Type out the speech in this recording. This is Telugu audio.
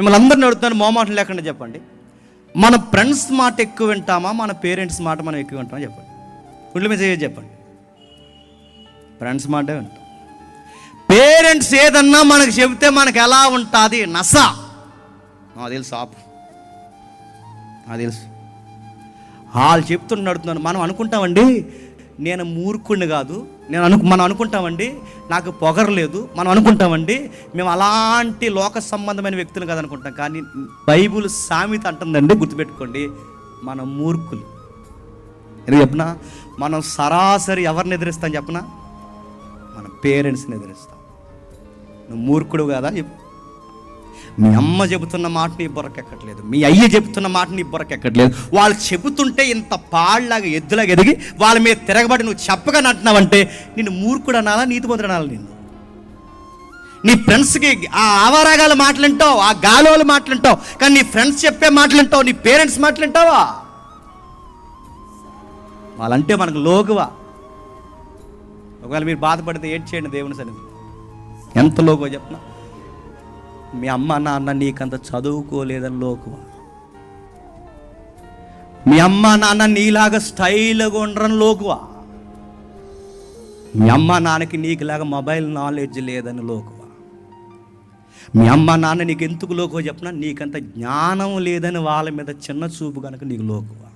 మిమ్మల్ని అందరిని అడుగుతాను మోమాటం లేకుండా చెప్పండి. మన ఫ్రెండ్స్ మాట ఎక్కువ వింటామా మన పేరెంట్స్ మాట మనం ఎక్కువ వింటామా చెప్పండి. గుండెల మీద చెప్పండి? ఫ్రెండ్స్ మాటే వింటాం. పేరెంట్స్ ఏదన్నా మనకు చెబితే మనకు ఎలా ఉంటుంది? నస. నాకు తెలుసు ఆపు. నాకు తెలుసు. వాళ్ళు చెప్తున్న నడుతున్నాను మనం అనుకుంటామండి నేను మూర్ఖుడిని కాదు. నేను అను మనం అనుకుంటామండి నాకు పొగరలేదు మనం అనుకుంటామండి మేము అలాంటి లోక సంబంధమైన వ్యక్తులు కాదు అనుకుంటాం కానీ బైబుల్ సామెత అంటుందండి గుర్తుపెట్టుకోండి మనం మూర్ఖులు. ఎందుకు చెప్పనా? మనం సరాసరి ఎవరిని ఎదిరిస్తాం చెప్పనా? మన పేరెంట్స్ని ఎదిరిస్తాం. నువ్వు మూర్ఖుడు కదా చెప్పు. మీ అమ్మ చెబుతున్న మాట నీ బొరకెక్కట్లేదు మీ అయ్య చెబుతున్న మాట నీ బుర్రకెక్కట్లేదు వాళ్ళు చెబుతుంటే ఇంత పాళ్ళలాగా ఎద్దులాగా ఎదిగి వాళ్ళ మీద తిరగబడి నువ్వు చెప్పగా నట్టినావంటే నిన్ను మూర్ఖుడు అనాలా నీతి పొందుడు అనాలా నిన్ను? నీ ఫ్రెండ్స్కి ఆ ఆవారాగాల మాటలుంటావు ఆ గాలోలు మాటలుంటావు కానీ నీ ఫ్రెండ్స్ చెప్పే మాటలుంటావు నీ పేరెంట్స్ మాటలుంటావా? వాళ్ళంటే మనకు లోగువా ఒకవేళ మీరు బాధపడితే ఏడ్ చేయండి దేవుని సన్నిధి ఎంత లోగో చెప్పినా? మీ అమ్మ నాన్న నీకంత చదువుకోలేదని లోకువా? మీ అమ్మ నాన్న నీలాగా స్టైల్గా ఉండరని లోకువ? మీ అమ్మ నాన్నకి నీకులాగా మొబైల్ నాలెడ్జ్ లేదని లోకువ? మీ అమ్మ నాన్న నీకు ఎందుకు లోకువ చెప్పినా నీకంత జ్ఞానం లేదని వాళ్ళ మీద చిన్న చూపు కనుక నీకు లోకువా?